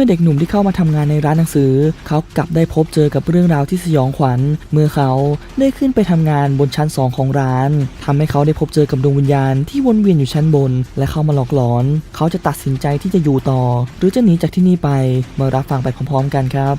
มื่อเด็กหนุ่มที่เข้ามาทำงานในร้านหนังสือ เขากลับได้พบเจอกับเรื่องราวที่สยองขวัญ เมื่อเขาได้ขึ้นไปทำงานบนชั้นสองของร้านทำให้เขาได้พบเจอกับดวงวิญญาณที่วนเวียนอยู่ชั้นบน และเข้ามาหลอกหลอน เขาจะตัดสินใจที่จะอยู่ต่อ หรือจะหนีจากที่นี่ไปมารับฟังไปพร้อมๆ กันครับ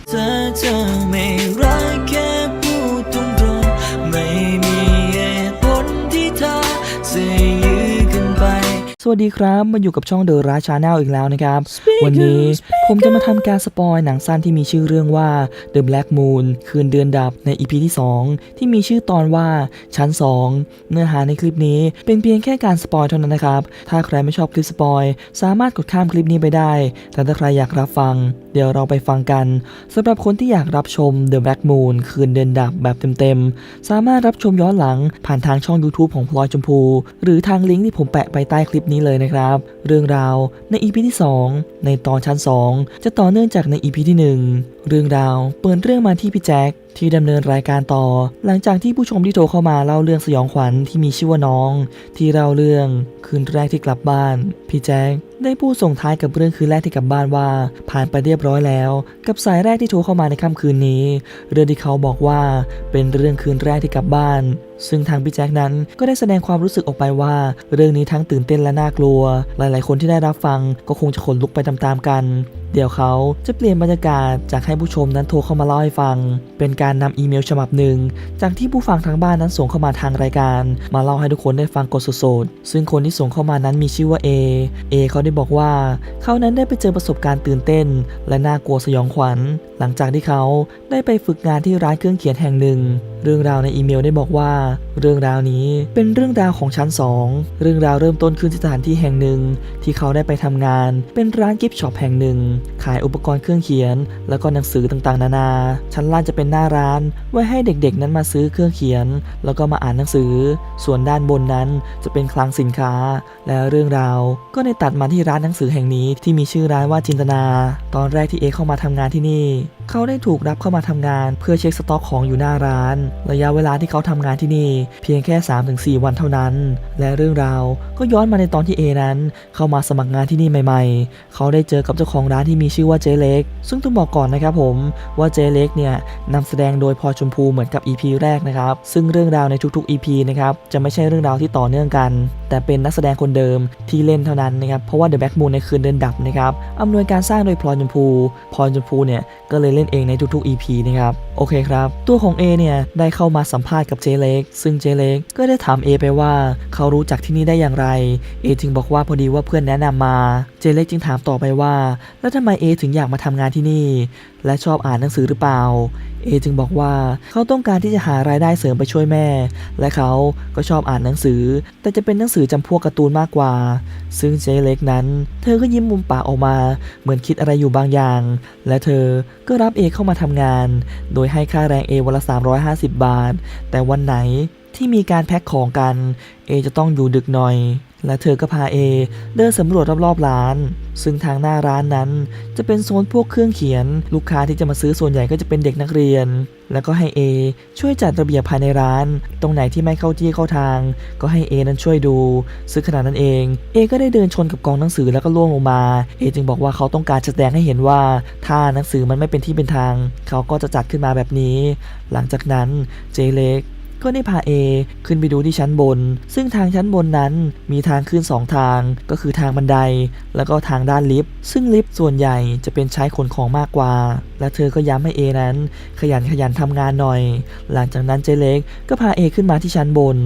วัสดีครับมาอยู่กับช่องเดอะราชาแนลอีกแล้วนะครับ วันนี้ผมจะมาทำการสปอยหนังสั้นที่มีชื่อเรื่องว่า The Black Moon คืนเดือนดับใน EP ที่ 2 ที่มีชื่อตอนว่าชั้น 2 เนื้อหาในคลิปนี้เป็นเพียงแค่การสปอยเท่านั้นนะครับ ถ้าใครไม่ชอบคลิปสปอยสามารถกดข้ามคลิปนี้ไปได้ แต่ถ้าใครอยากรับฟัง เดี๋ยวเราไปฟังกันสำหรับคนที่อยากรับชม The Black Moon คืนเดือนดับแบบเต็มๆสามารถรับชมย้อนหลังผ่านทางช่อง YouTube ของพลอยชมพู หรือทางลิงก์ที่ผมแปะไปใต้คลิปนี้เลยนะครับ เรื่องราวใน EP ที่ 2 ในตอนชั้น 2 จะต่อเนื่องจากใน EP ที่ 1 เรื่องราวเปิดเรื่องมาที่พี่แจ็คที่ดำเนินรายการต่อ หลังจากที่ผู้ชมที่โทรเข้ามาเล่าเรื่องสยองขวัญที่มีชื่อว่าน้อง ที่เล่าเรื่องคืนแรกที่กลับบ้าน พี่แจ็คได้พูดส่งท้ายกับเรื่องคืนแรกที่กลับบ้านว่า ผ่านไปเรียบร้อยแล้ว กับสายแรกที่โทรเข้ามาในค่ำคืนนี้ เรื่องที่เขาบอกว่าเป็นเรื่องคืนแรกที่กลับบ้าน ซึ่งทางพี่แจ็คนั้นก็ได้แสดงความรู้สึกออกไปว่า เรื่องนี้ทั้งตื่นเต้นและน่ากลัว หลาย ๆ คนที่ได้รับฟังก็คงจะขนลุกไปตามๆกัน เดี๋ยวเขาจะเปลี่ยนบรรยากาศจากให้ผู้ชมนั้นโทรเข้ามาเล่าให้ฟัง เป็นการนำอีเมลฉบับหนึ่ง จากที่ผู้ฟังทางบ้านนั้นส่งเข้ามาทางรายการ มาเล่าให้ทุกคนได้ฟังกดสดๆซึ่งคนที่ส่งเข้ามานั้นมีชื่อว่า A A เขาได้บอกว่าเขานั้นได้ไปเจอประสบการณ์ตื่นเต้น และน่ากลัวสยองขวัญ หลังจากที่เขาได้ไปฝึกงานที่ร้านเครื่องเขียนแห่งหนึ่ง เรื่องราวในอีเมลได้บอกว่า เรื่องราวนี้เป็นเรื่องราวของชั้น 2 เรื่องราวเริ่มต้นขึ้นที่สถานที่แห่งหนึ่ง ที่เขาได้ไปทำงาน เป็นร้านกิฟต์ช็อปแห่งหนึ่ง ขายอุปกรณ์เครื่องเขียน แล้วก็หนังสือต่างๆ นานา ชั้นล่างจะเป็นหน้าร้าน ไว้ให้เด็กๆ นั้นมาซื้อเครื่องเขียน แล้วก็มาอ่านหนังสือ ส่วนด้านบนนั้นจะเป็นคลังสินค้า และเรื่องราวก็ได้ตัดมาที่ร้านหนังสือแห่งนี้ที่มีชื่อร้านว่าจินตนา ตอนแรกที่เอเข้ามาทำงานที่นี่ เขาได้ถูกรับเข้ามาทำงานเพื่อเช็คสต็อกของอยู่หน้าร้าน ระยะเวลาที่เขาทำงานที่นี่ เพียงแค่ 3-4 วันเท่านั้น และเรื่องราวก็ย้อนมาในตอนที่เอนั้น เข้ามาสมัครงานที่นี่ใหม่ ๆ เขาได้เจอกับเจ้าของร้านที่มีชื่อว่าเจเล็ก ซึ่งต้องบอกก่อนนะครับผมว่าเจเล็กเนี่ยนำแสดงโดยพลอยชมพูเหมือนกับ EP แรกนะครับ ซึ่งเรื่องราวในทุกๆ EP นะครับจะไม่ใช่เรื่องราวที่ต่อเนื่องกัน แต่เป็นนักแสดงคนเดิมที่เล่นเท่านั้นนะครับเพราะว่า The Black Moon ในคืนเดินดับนะครับอำนวยการสร้างโดยพลอยชมพูพลอยชมพูเนี่ยก็เลยเล่นเองในทุกๆ EP นะครับ โอเคครับ ตัวของ A เนี่ย ได้เข้ามาสัมภาษณ์กับเจเล็ก ซึ่งเจเล็กก็ได้ถาม A ไปว่า เขารู้จักที่นี่ได้อย่างไร A จึงบอกว่าพอดีว่าเพื่อนแนะนำมาเจเล็กจึงถามต่อไปว่า แล้วทำไม A ถึงอยากมาทำงานที่นี่ และชอบอ่านหนังสือหรือเปล่า เอจึงบอกว่าเขาต้องการที่จะหารายได้เสริมไปช่วยแม่ และเขาก็ชอบอ่านหนังสือ แต่จะเป็นหนังสือจำพวกการ์ตูนมากกว่า ซึ่งเจเล็กนั้น เธอก็ยิ้มมุมปากออกมา เหมือนคิดอะไรอยู่บางอย่าง และเธอก็รับเอเข้ามาทำงาน โดยให้ค่าแรงเอวันละ 350 บาท แต่วันไหนที่มีการแพ็คของกัน เอจะต้องอยู่ดึกหน่อย และเธอก็พาเอเดินสำรวจรอบๆร้าน ซึ่งทางหน้าร้านนั้น จะเป็นโซนพวกเครื่องเขียน ลูกค้าที่จะมาซื้อส่วนใหญ่ก็จะเป็นเด็กนักเรียน แล้วก็ให้ A ช่วยจัดระเบียบภายในร้าน ตรงไหนที่ไม่เข้าที่เข้าทาง ก็ให้ A นั้นช่วยดู ซึ่งขณะนั้นเอง A ก็ได้เดินชนกับกองหนังสือแล้วก็ล่วงลงมา A จึงบอกว่าเขาต้องการแสดงให้เห็นว่า ถ้าหนังสือมันไม่เป็นที่เป็นทาง เขาก็จะจัดขึ้นมาแบบนี้ หลังจากนั้นเจเล็ก ก็ได้พาเอขึ้นไปดูที่ชั้นบน ซึ่งทางชั้นบนนั้นมีทางขึ้น 2 ทางก็คือทางบันได แล้วก็ทางด้านลิฟต์ซึ่งลิฟต์ส่วนใหญ่จะเป็นใช้ขนของมากกว่า และเธอก็ย้ำให้เอนั้น ขยันขยันทำงานหน่อย หลังจากนั้นเจเล็กก็พาเอขึ้นมาที่ชั้นบน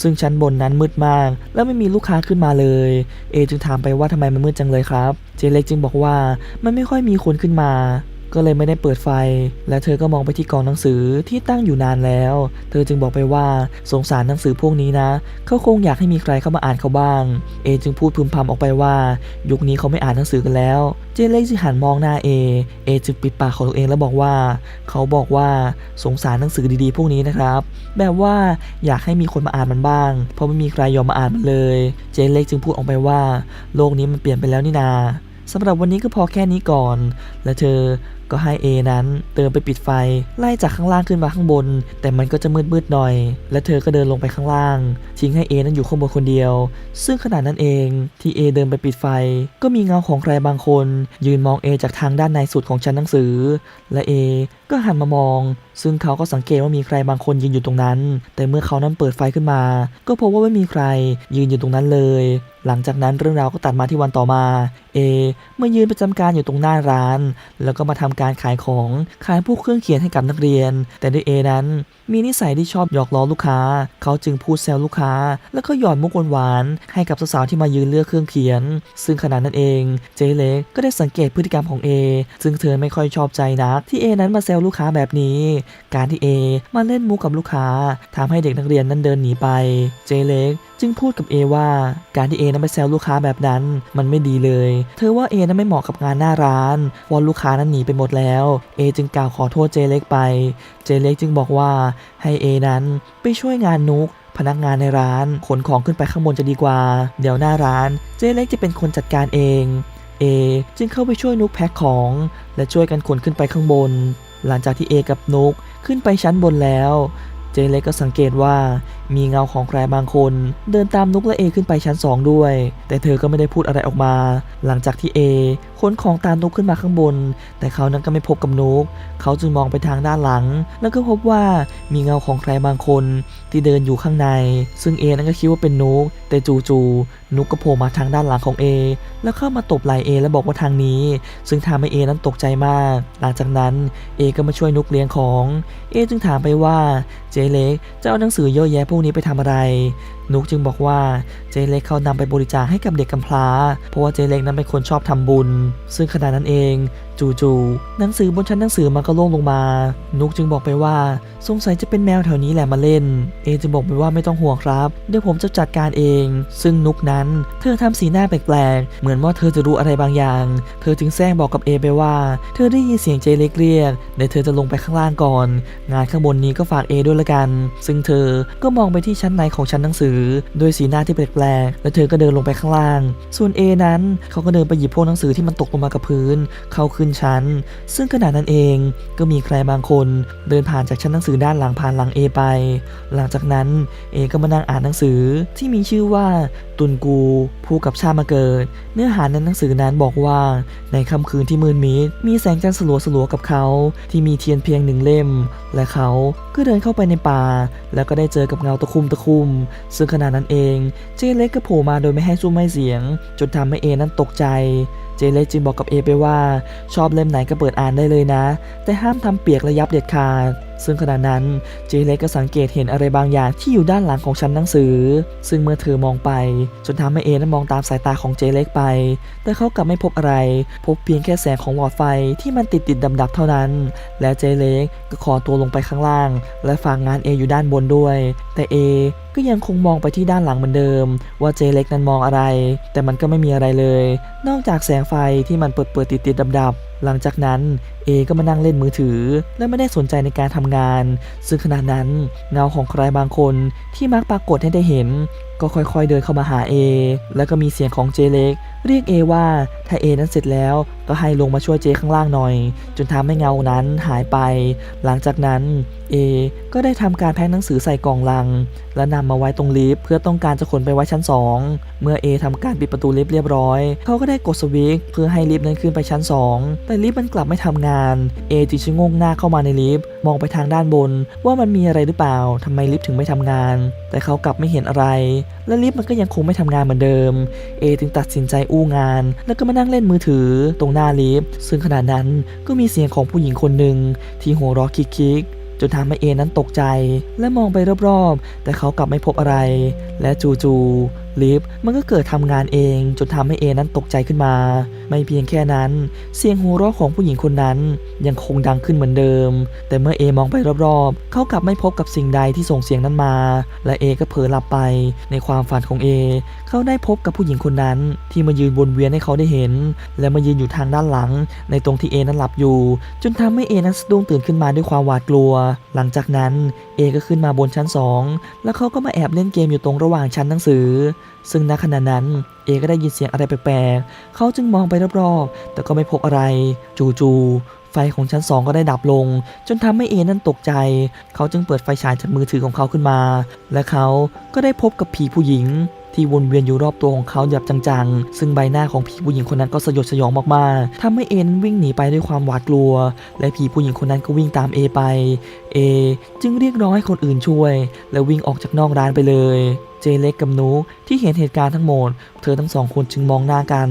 ซึ่งชั้นบนนั้นมืดมาก และไม่มีลูกค้าขึ้นมาเลยเอจึงถามไปว่าทำไมมันมืดจังเลยครับ เจเล็กจึงบอกว่ามันไม่ค่อยมีคนขึ้นมา ก็เลยไม่ได้เปิดไฟ และเธอก็มองไปที่กองหนังสือที่ตั้งอยู่นานแล้ว เธอจึงบอกไปว่าสงสารหนังสือพวกนี้นะเขาคงอยากให้มีใครเข้ามาอ่านเขาบ้าง เอจึงพูดพึมพำออกไปว่า ยุคนี้เขาไม่อ่านหนังสือกันแล้ว เจเล็กจึงหันมองหน้าเอ เอจึงปิดปากของตัวเองแล้วบอกว่า เขาบอกว่าสงสารหนังสือดีๆ พวกนี้นะครับ แบบว่าอยากให้มีคนมาอ่านมันบ้าง เพราะไม่มีใครยอมมาอ่านมันเลย เจเล็กจึงพูดออกไปว่า โลกนี้มันเปลี่ยนไปแล้วนี่นาสำหรับวันนี้ก็พอแค่นี้ก่อน และเธอ ก็ให้เอนั้นเดินไปปิดไฟไล่จากข้างล่างขึ้นมาข้างบน แต่มันก็จะมืดๆหน่อย และเธอก็เดินลงไปข้างล่าง ทิ้งให้เอนั้นอยู่ข้างบนคนเดียว ซึ่งขณะนั้นเองที่เอเดินไปปิดไฟ ก็มีเงาของใครบางคน ยืนมองเอจากทางด้านในสุดของชั้นหนังสือ และเอก็หันมามอง ซึ่งเขาก็สังเกตว่ามีใครบางคนยืนอยู่ตรงนั้น แต่เมื่อเขานั้นเปิดไฟขึ้นมา ก็พบว่าไม่มีใครยืนอยู่ตรงนั้นเลย หลังจากนั้นเรื่องราวก็ตัดมาที่วันต่อมาเอเมื่อยืนประจำการอยู่ตรงหน้าร้าน แล้วก็มาทำการขายของขายพวกเครื่องเขียนให้กับนักเรียน แต่ด้วยเอนั้น มีนิสัยที่ชอบหยอกล้อลูกค้า เขาจึงพูดแซวลูกค้า แล้วก็หยอดมุกหวานๆให้กับสาวๆที่มายืนเลือกเครื่องเขียน ซึ่งขณะนั้นเองเจเล็กก็ได้สังเกตพฤติกรรมของเอซึ่งเธอไม่ค่อยชอบใจนักที่เอนั้นมาแซวลูกค้าแบบนี้ การที่เอมาเล่นมุกกับลูกค้าทำให้เด็กนักเรียนนั้นเดินหนีไป เจเล็กจึงพูดกับเอว่าการที่เอนั้นไปแซวลูกค้าแบบนั้น มันไม่ดีเลย เธอว่าเอนั้นไม่เหมาะกับงานหน้าร้านเพราะลูกค้านั้นหนีไปหมดแล้ว เอจึงกล่าวขอโทษเจเล็กไป เจเล็กจึงบอกว่าให้เอนั้นไปช่วยงานนุกพนักงานในร้านขนของขึ้นไปข้างบนจะดีกว่า เดี๋ยวหน้าร้านเจเล็กจะเป็นคนจัดการเอง เอจึงเข้าไปช่วยนุกแพ็คของ และช่วยกันขนขึ้นไปข้างบน หลังจากที่เอกับนุกขึ้นไปชั้นบนแล้ว เจเล็กก็สังเกตว่ามีเงาของใครบางคน เดินตามนุกและเอขึ้นไปชั้นสองด้วย แต่เธอก็ไม่ได้พูดอะไรออกมา หลังจากที่เอขนของตามนุกขึ้นมาข้างบน แต่เขานั้นก็ไม่พบกับนุก เขาจึงมองไปทางด้านหลัง แล้วก็พบว่ามีเงาของใครบางคน ที่เดินอยู่ข้างใน ซึ่งเอนั้นก็คิดว่าเป็นนุก แต่จู่ๆนุกก็โผล่มาทางด้านหลังของเอแล้วเข้ามาตบไหล่เอและบอกว่าทางนี้ ซึ่งทำให้เอนั้นตกใจมาก หลังจากนั้นเอก็มาช่วยนุกเลี้ยงของเอจึงถามไปว่าเจเล็กจะเอาหนังสือเยอะแยะพวกนี้ไปทำอะไร นุกจึงบอกว่าเจเล็กเขานำไปบริจาคให้กับเด็กกำพร้า เพราะว่าเจเล็กนั้นเป็นคนชอบทำบุญ ซึ่งขณะนั้นเอง จู่ๆหนังสือบนชั้นหนังสือมันก็ล่วงลงมา นุกจึงบอกไปว่าสงสัยจะเป็นแมวแถวนี้แหละมาเล่น เอจึงบอกไปว่าไม่ต้องห่วงครับเดี๋ยวผมจะจัดการเอง ซึ่งนุกนั้น เธอทำสีหน้าแปลกๆเหมือนว่าเธอจะรู้อะไรบางอย่าง เธอจึงแซงบอกกับเอไปว่า เธอได้ยินเสียงเจเล็กเรียกเดี๋ยวเธอจะลงไปข้างล่างก่อน งานข้างบนนี้ก็ฝากเอด้วยละกัน ซึ่งเธอก็มองไปที่ชั้นในของชั้นหนังสือ ด้วยสีหน้าที่แปลกๆ และเธอก็เดินลงไปข้างล่าง ส่วนเอนั้นเขาก็เดินไปหยิบพวกหนังสือที่มันตกลงมากับพื้น เข้าขึ้นชั้น ซึ่งขณะนั้นเองก็มีใครบางคน เดินผ่านจากชั้นหนังสือด้านหลังผ่านหลังเอไป หลังจากนั้นเอก็มานั่งอ่านหนังสือที่มีชื่อว่าตุนกูผู้กับชาติมาเกิด เนื้อหาในหนังสือนั้นบอกว่าในค่ำคืนที่มืดมิดมีแสงจันทร์สลัวสลัวๆกับเขา ที่มีเทียนเพียงหนึ่งเล่ม และเขาก็เดินเข้าไปในป่า แล้วก็ได้เจอกับเงาตะคุ่มตะคุ่มซึ่งขณะนั้นเอง เจเล็กก็โผล่มาโดยไม่ให้ซุ้มไม่เสียง จนทำให้เอนั้นตกใจ เจเล็กจึงบอกกับเอไปว่า ชอบเล่มไหนก็เปิดอ่านได้เลยนะ แต่ห้ามทำเปียกและยับเด็ดขาดซึ่งขณะนั้นเจเล็กก็สังเกตเห็นอะไรบางอย่างที่อยู่ด้านหลังของชั้นหนังสือ ซึ่งเมื่อเธอมองไป จนทำให้เอนั้นมองตามสายตาของเจเล็กไป แต่เขากลับไม่พบอะไร พบเพียงแค่แสงของหลอดไฟที่มันติดติดดับดับๆเท่านั้น และเจเล็กก็ขอตัวลงไปข้างล่าง และฝากงานเออยู่ด้านบนด้วย แต่เอก็ยังคงมองไปที่ด้านหลังเหมือนเดิม ว่าเจเล็กนั้นมองอะไร แต่มันก็ไม่มีอะไรเลย นอกจากแสงไฟที่มันเปิดเปิดติดติดดับดับหลังจากนั้น เอก็มานั่งเล่นมือถือ และไม่ได้สนใจในการทำงาน ซึ่งขณะนั้นเงาของใครบางคนที่มักปรากฏให้ได้เห็น ก็ค่อยๆเดินเข้ามาหาเอแล้วก็มีเสียงของเจเล็ก เรียกเอว่าถ้าเอนั้นเสร็จแล้วก็ให้ลงมาช่วยเจข้างล่างหน่อย จนทำให้เงานั้นหายไป หลังจากนั้นเอก็ได้ทำการแพ็คหนังสือใส่กล่องลัง และนำมาไว้ตรงลิฟต์เพื่อต้องการจะขนไปไว้ชั้น 2 เมื่อเอทำการปิดประตูลิฟต์เรียบร้อย เขาก็ได้กดสวิตช์เพื่อให้ลิฟต์นั้นขึ้นไปชั้น 2 แต่ลิฟต์มันกลับไม่ทำงานเอจึงชะงงหน้าเข้ามาในลิฟต์มองไปทางด้านบน ว่ามันมีอะไรหรือเปล่าทำไมลิฟต์ถึงไม่ทำงาน แต่เขากลับไม่เห็นอะไร และลิฟต์มันก็ยังคงไม่ทำงานเหมือนเดิมเอจึงตัดสินใจอู้งาน แล้วก็มานั่งเล่นมือถือตรงหน้าลิฟต์ซึ่งขณะนั้นก็มีเสียงของผู้หญิงคนหนึ่งที่หัวเราะคิกๆจนทำให้เอนั้นตกใจ และมองไปรอบๆ แต่เขากลับไม่พบอะไร และจู่ๆลิฟต์มันก็เกิดทำงานเอง จนทำให้เอนั้นตกใจขึ้นมา ไม่เพียงแค่นั้น เสียงหัวเราะของผู้หญิงคนนั้น ยังคงดังขึ้นเหมือนเดิม แต่เมื่อเอมองไปรอบๆ เขากลับไม่พบกับสิ่งใดที่ส่งเสียงนั้นมา และเอก็เผลอหลับไป ในความฝันของเอ เขาได้พบกับผู้หญิงคนนั้น ที่มายืนวนเวียนให้เขาได้เห็น และมายืนอยู่ทางด้านหลัง ในตรงที่เอนั้นหลับอยู่ จนทำให้เอนั้นสะดุ้งตื่นขึ้นมาด้วยความหวาดกลัว หลังจากนั้นเอก็ขึ้นมาบนชั้นสองแล้วเขาก็มาแอบเล่นเกมอยู่ตรงระหว่างชั้นหนังสือ ซึ่งณขณะนั้นเอก็ได้ยินเสียงอะไรแปลกๆ เขาจึงมองไปรอบๆ แต่ก็ไม่พบอะไร จู่ๆ ไฟของชั้นสองก็ได้ดับลง จนทำให้เอนั้นตกใจ เขาจึงเปิดไฟฉายจากมือถือของเขาขึ้นมา และเขาก็ได้พบกับผีผู้หญิงที่วนเวียนอยู่รอบตัวของเขาแบบจังๆ ซึ่งใบหน้าของผีผู้หญิงคนนั้นก็สยดสยองมากๆทำให้เอนั้นวิ่งหนีไปด้วยความหวาดกลัว และผีผู้หญิงคนนั้นก็วิ่งตามเอไป เอจึงเรียกร้องให้คนอื่นช่วย และวิ่งออกจากนอกร้านไปเลย เจเล็กกับนุที่เห็นเหตุการณ์ทั้งหมด เธอทั้งสองคนจึงมองหน้ากัน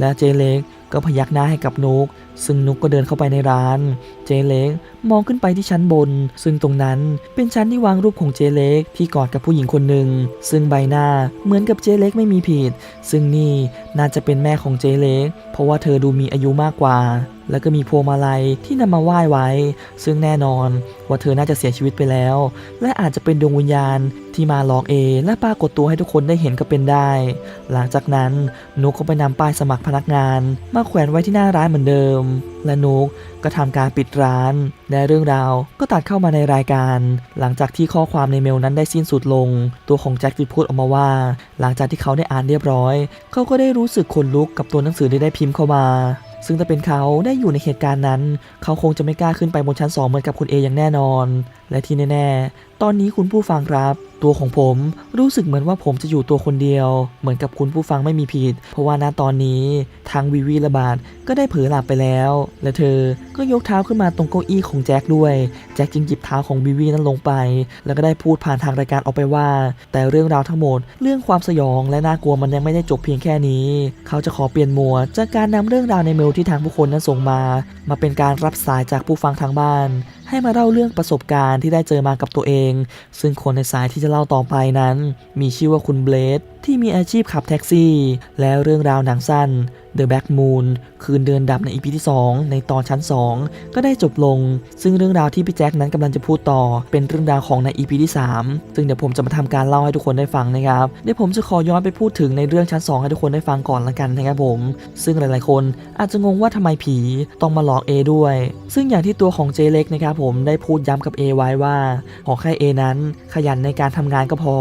และเจเล็กก็พยักหน้าให้กับนุก ซึ่งนุกก็เดินเข้าไปในร้าน เจเล็กมองขึ้นไปที่ชั้นบน ซึ่งตรงนั้นเป็นชั้นที่วางรูปของเจเล็กที่กอดกับผู้หญิงคนหนึ่ง ซึ่งใบหน้าเหมือนกับเจเล็กไม่มีผิด ซึ่งนี่น่าจะเป็นแม่ของเจเล็ก เพราะว่าเธอดูมีอายุมากกว่า แล้วก็มีพวงมาลัยที่นำมาไหว้ไว้ ซึ่งแน่นอนว่าเธอน่าจะเสียชีวิตไปแล้ว และอาจจะเป็นดวงวิญญาณที่มาหลอกเอ และปรากฏตัวให้ทุกคนได้เห็นก็เป็นได้ หลังจากนั้นนุกก็ไปนำป้ายสมัครพนักงาน มาแขวนไว้ที่หน้าร้านเหมือนเดิมและนุกก็ทำการปิดร้าน และเรื่องราวก็ตัดเข้ามาในรายการ หลังจากที่ข้อความในเมลนั้นได้สิ้นสุดลง ตัวของแจ็คได้พูดออกมาว่า หลังจากที่เขาได้อ่านเรียบร้อย เขาก็ได้รู้สึกขนลุกกับตัวหนังสือที่ได้พิมพ์เข้ามา ซึ่งถ้าเป็นเขาได้อยู่ในเหตุการณ์นั้น เขาคงจะไม่กล้าขึ้นไปบนชั้นสองเหมือนกับคุณเออย่างแน่นอน และที่แน่ ๆ ตอนนี้คุณผู้ฟังครับตัวของผมรู้สึกเหมือนว่าผมจะอยู่ตัวคนเดียว เหมือนกับคุณผู้ฟังไม่มีผิด เพราะว่าณตอนนี้ทางวิวีระบาดก็ได้เผลอหลับไปแล้ว และเธอก็ยกเท้าขึ้นมาตรงเก้าอี้ของแจ็คด้วย แจ็คจึงหยิบเท้าของวิวีนั้นลงไป แล้วก็ได้พูดผ่านทางรายการออกไปว่า แต่เรื่องราวทั้งหมด เรื่องความสยองและน่ากลัวมันยังไม่ได้จบเพียงแค่นี้ เขาจะขอเปลี่ยนหมวดจากการนำเรื่องราวในเมลที่ทางผู้คนนั้นส่งมา มาเป็นการรับสายจากผู้ฟังทางบ้าน ให้มาเล่าเรื่องประสบการณ์ที่ได้เจอมากับตัวเอง ซึ่งคนในสายที่จะเล่าต่อไปนั้น มีชื่อว่าคุณเบลด ที่มีอาชีพขับแท็กซี่ แล้วเรื่องราวหนังสั้น The Black Moon คืนเดือนดับในอีพีที่ 2 ในตอนชั้น 2 ก็ได้จบลง ซึ่งเรื่องราวที่พี่แจ็คนั้นกำลังจะพูดต่อ เป็นเรื่องราวของในอีพีที่ 3 ซึ่งเดี๋ยวผมจะมาทำการเล่าให้ทุกคนได้ฟังนะครับเดี๋ยวผมจะขอย้อนไปพูดถึงในเรื่องชั้น 2 ให้ทุกคนได้ฟังก่อนละกันนะครับผม ซึ่งหลายๆ คนอาจจะงงว่าทำไมผีต้องมาหลอก A ด้วย ซึ่งอย่างที่ตัวของเจเล็กนะครับผมได้พูดย้ำกับ A ไว้ว่า ขอแค่ A นั้น ขยันในการทำงานก็พอ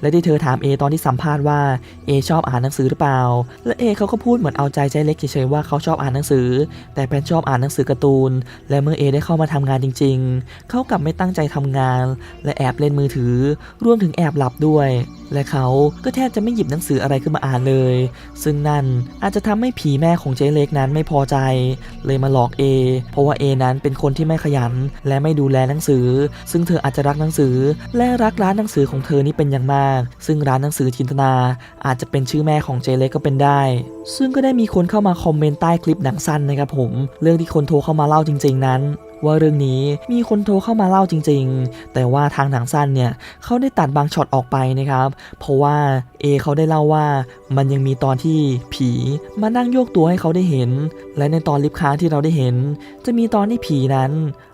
และที่เธอถาม A ตอนที่สัมภาษณ์ว่า A ชอบอ่านหนังสือหรือเปล่า และ A เขาก็พูดเหมือนเอาใจใจเล็กเฉยๆว่าเขาชอบอ่านหนังสือ แต่เป็นชอบอ่านหนังสือการ์ตูน และเมื่อ A ได้เข้ามาทำงานจริง ๆ เขากลับไม่ตั้งใจทำงาน และแอบเล่นมือถือ รวมถึงแอบหลับด้วย และเขาก็แทบจะไม่หยิบหนังสืออะไรขึ้นมาอ่านเลย ซึ่งนั่นอาจจะทำให้ผีแม่ของเจ๊เล็กนั้นไม่พอใจ เลยมาหลอก A เพราะว่า A นั้นเป็นคนที่ไม่ขยัน และไม่ดูแลหนังสือ ซึ่งเธออาจจะรักหนังสือ และรักร้านหนังสือของเธอนี่เป็นอย่างมาก ซึ่งร้านหนังสือจินตนาอาจจะเป็นชื่อแม่ของเจเล็กก็เป็นได้ ซึ่งก็ได้มีคนเข้ามาคอมเมนต์ใต้คลิปหนังสั้นนะครับผม เรื่องที่คนโทรเข้ามาเล่าจริง ๆ นั้น ว่าเรื่องนี้มีคนโทรเข้ามาเล่าจริง ๆ แต่ว่าทางหนังสั้นเนี่ยเขาได้ตัดบางช็อตออกไปนะครับ เพราะว่า A เขาได้เล่าว่ามันยังมีตอนที่ผีมานั่งโยกตัวให้เขาได้เห็น และในตอนลิฟต์ค้างที่เราได้เห็น จะมีตอนที่ผีนั้น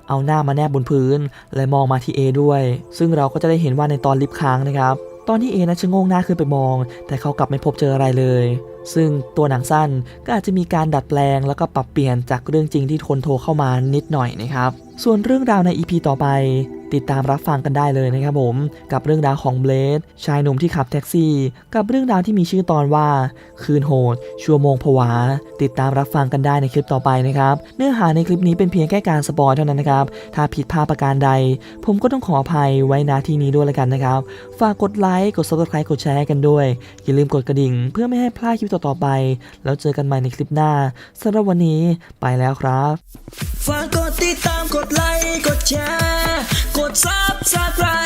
เอาหน้ามาแนบบนพื้น และมองมาที่ A ด้วย ซึ่งเราก็จะได้เห็นว่าในตอนลิฟต์ค้างนะครับ ตอนที่เอนั้นชะโงงหน้าขึ้นไปมอง แต่เขากลับไม่พบเจออะไรเลย ซึ่งตัวหนังสั้นก็อาจจะมีการดัดแปลงแล้วก็ปรับเปลี่ยนจากเรื่องจริงที่คนโทรเข้ามานิดหน่อยนะครับ ส่วนเรื่องราวใน EP ต่อไป ติดตามรับฟังกันได้เลยนะครับผมกับเรื่องราวของเบลดชายหนุ่มที่ขับแท็กซี่ กับเรื่องราวที่มีชื่อตอนว่า คืนโหด ชั่วโมงผวา ติดตามรับฟังกันได้ในคลิปต่อไปนะครับเนื้อหาในคลิปนี้เป็นเพียงแค่การสปอยเท่านั้นนะครับถ้าผิดพลาดประการใด ผมก็ต้องขออภัยไว้ณที่นี้ด้วยละกันนะครับฝากกดไลค์กด subscribe กดแชร์กันด้วยอย่าลืมกดกระดิ่ง เพื่อไม่ให้พลาดคลิปต่อๆไป แล้วเจอกันใหม่ในคลิปหน้าสำหรับวันนี้ไปแล้วครับฝากกดติด ตามกดไลค์กดแชร์ กดซับสไคร